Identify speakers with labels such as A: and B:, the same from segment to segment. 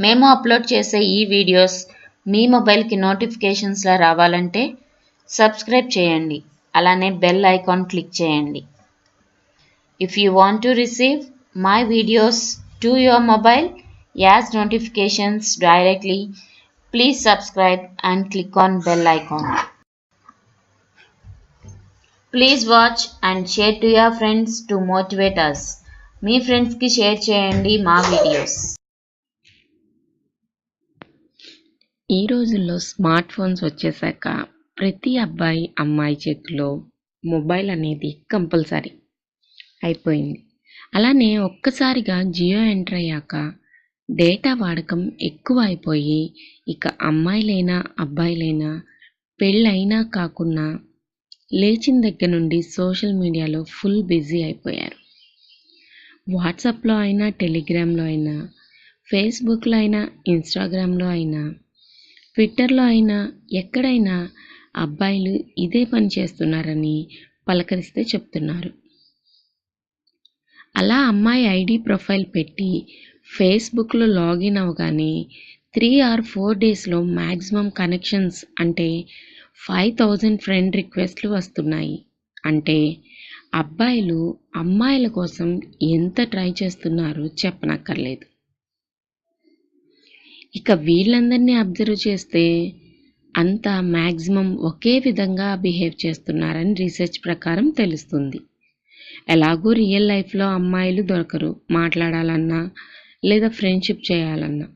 A: మేము అప్లోడ్ చేసే ఈ వీడియోస్ మీ మొబైల్కి నోటిఫికేషన్స్లా రావాలంటే సబ్స్క్రైబ్ చేయండి. అలానే బెల్ ఐకాన్ క్లిక్ చేయండి. If you want to receive my videos to your mobile as notifications directly please subscribe and click on bell icon please watch and share to your friends to motivate us మీ ఫ్రెండ్స్కి share చేయండి మా videos
B: ఈ రోజుల్లో smart phones వచ్చేసాక ప్రతి అబ్బాయి అమ్మాయి చేతిలో మొబైల్ అనేది కంపల్సరీ అయిపోయింది. అలానే ఒక్కసారిగా జియో ఎంటర్ అయ్యాక డేటా వాడకం ఎక్కువ అయిపోయి ఇక అమ్మాయిలైనా అబ్బాయిలైనా పెళ్ళైనా కాకుండా లేచిన దగ్గర నుండి సోషల్ మీడియాలో ఫుల్ బిజీ అయిపోయారు. వాట్సాప్లో అయినా టెలిగ్రామ్లో అయినా ఫేస్బుక్లో అయినా ఇన్స్టాగ్రామ్లో అయినా ట్విట్టర్లో అయినా ఎక్కడైనా అబ్బాయిలు ఇదే పని చేస్తున్నారని పలకరిస్తే చెప్తున్నారు. అలా అమ్మాయి ఐడి ప్రొఫైల్ పెట్టి ఫేస్బుక్లో లాగిన్ అవగానే త్రీ ఆర్ ఫోర్ డేస్లో మ్యాక్సిమం కనెక్షన్స్ అంటే ఫైవ్ థౌజండ్ ఫ్రెండ్ రిక్వెస్ట్లు వస్తున్నాయి. అంటే అబ్బాయిలు అమ్మాయిల కోసం ఎంత ట్రై చేస్తున్నారో చెప్పనక్కర్లేదు. ఇక వీళ్ళందరినీ అబ్జర్వ్ చేస్తే అంతా మ్యాక్సిమం ఒకే విధంగా బిహేవ్ చేస్తున్నారని రీసెర్చ్ ప్రకారం తెలుస్తుంది. ఎలాగో రియల్ లైఫ్లో అమ్మాయిలు దొరకరు మాట్లాడాలన్నా లేదా ఫ్రెండ్షిప్ చేయాలన్నా.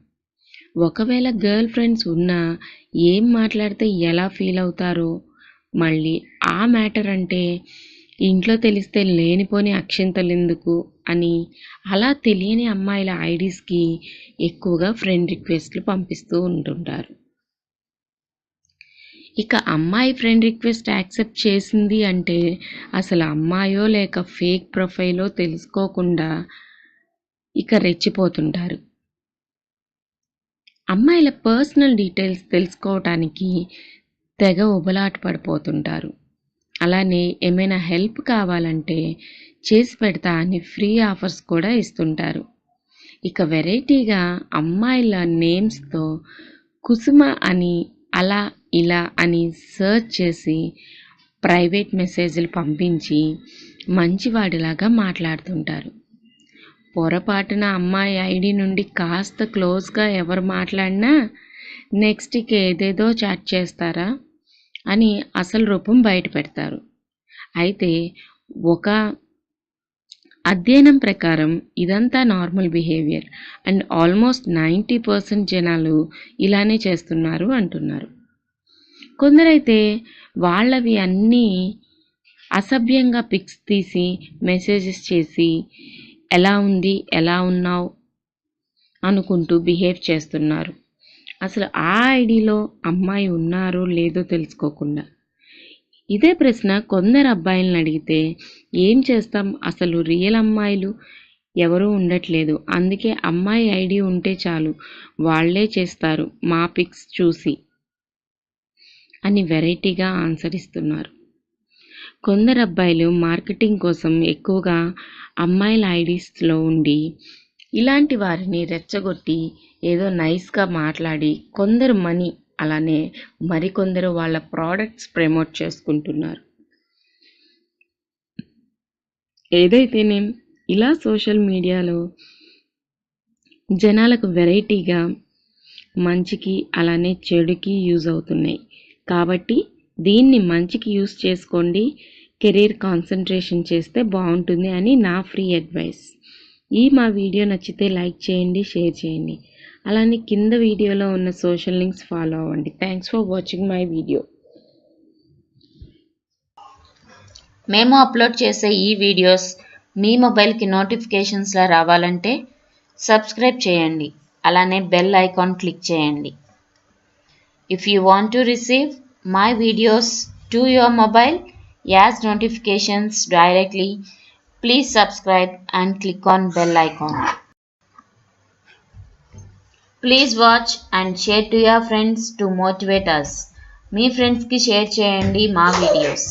B: ఒకవేళ గర్ల్ ఫ్రెండ్స్ ఉన్నా ఏం మాట్లాడితే ఎలా ఫీల్ అవుతారో మళ్ళీ ఆ మ్యాటర్ అంటే ఇంట్లో తెలిస్తే లేనిపోని అక్షింతలు ఎందుకు అని అలా తెలియని అమ్మాయిల ఐడీస్కి ఎక్కువగా ఫ్రెండ్ రిక్వెస్ట్లు పంపిస్తూ ఉంటుంటారు. ఇక అమ్మాయి ఫ్రెండ్ రిక్వెస్ట్ యాక్సెప్ట్ చేసింది అంటే అసలు అమ్మాయో లేక ఫేక్ ప్రొఫైలో తెలుసుకోకుండా ఇక రెచ్చిపోతుంటారు. అమ్మాయిల పర్సనల్ డీటెయిల్స్ తెలుసుకోవటానికి తెగ ఉబలాట పడిపోతుంటారు. అలానే ఏమైనా హెల్ప్ కావాలంటే చేసి పెడతా అని ఫ్రీ ఆఫర్స్ కూడా ఇస్తుంటారు. ఇక వెరైటీగా అమ్మాయిల నేమ్స్తో కుసుమ అని అలా ఇలా అని సర్చ్ చేసి ప్రైవేట్ మెసేజ్లు పంపించి మంచివాడిలాగా మాట్లాడుతుంటారు. పొరపాటున అమ్మాయి ఐడి నుండి కాస్త క్లోజ్గా ఎవరు మాట్లాడినా నెక్స్ట్కి ఏదేదో చాట్ చేస్తారా అని అసలు రూపం బయట పెడతారు. అయితే ఒక అధ్యయనం ప్రకారం ఇదంతా normal behaviour and almost ninety percent జనాలు ఇలానే చేస్తున్నారు అంటున్నారు. కొందరైతే వాళ్ళవి అన్నీ అసభ్యంగా పిక్స్ తీసి మెసేజెస్ చేసి ఎలా ఉంది? ఎలా ఉన్నావు? అనుకుంటూ బిహేవ్ చేస్తున్నారు. అసలు ఆ ఐడిలో అమ్మాయి ఉన్నారో లేదో తెలుసుకోకుండా. ఇదే ప్రశ్న కొందరు అబ్బాయిలను అడిగితే ఏం చేస్తాం? అసలు రియల్ అమ్మాయిలు ఎవరూ ఉండట్లేదు. అందుకే అమ్మాయి ఐడి ఉంటే చాలు. వాళ్ళే చేస్తారు. మా పిక్స్ చూసి అని వెరైటీగా ఆన్సర్ ఇస్తున్నారు. కొందరు అబ్బాయిలు మార్కెటింగ్ కోసం ఎక్కువగా అమ్మాయిల ఐడీస్లో ఉండి ఇలాంటి వారిని రెచ్చగొట్టి ఏదో నైస్గా మాట్లాడి కొందరు మనీ అలానే మరికొందరు వాళ్ళ ప్రోడక్ట్స్ ప్రమోట్ చేసుకుంటున్నారు. ఏదైతేనే ఇలా సోషల్ మీడియాలో జనాలకు వెరైటీగా మంచికి అలానే చెడుకి యూజ్ అవుతున్నాయి. కాబట్టి దీన్ని మంచికి యూజ్ చేసుకోండి కెరీర్ కాన్సన్ట్రేషన్ చేస్తే బాగుంటుంది అని నా ఫ్రీ అడ్వైస్ ఈ మా వీడియో నచ్చితే లైక్ చేయండి షేర్ చేయండి. అలానే కింద వీడియోలో ఉన్న సోషల్ లింక్స్ ఫాలో అవ్వండి. Thanks for watching my video
A: మేము అప్లోడ్ చేసే ఈ వీడియోస్ మీ మొబైల్కి నోటిఫికేషన్స్లా రావాలంటే సబ్స్క్రైబ్ చేయండి. అలానే బెల్ ఐకాన్ క్లిక్ చేయండి. If you want to receive my videos to your mobile as notifications directly please subscribe and click on bell icon please watch and share to your friends to motivate us మీ ఫ్రెండ్స్కి share చేయండి మా videos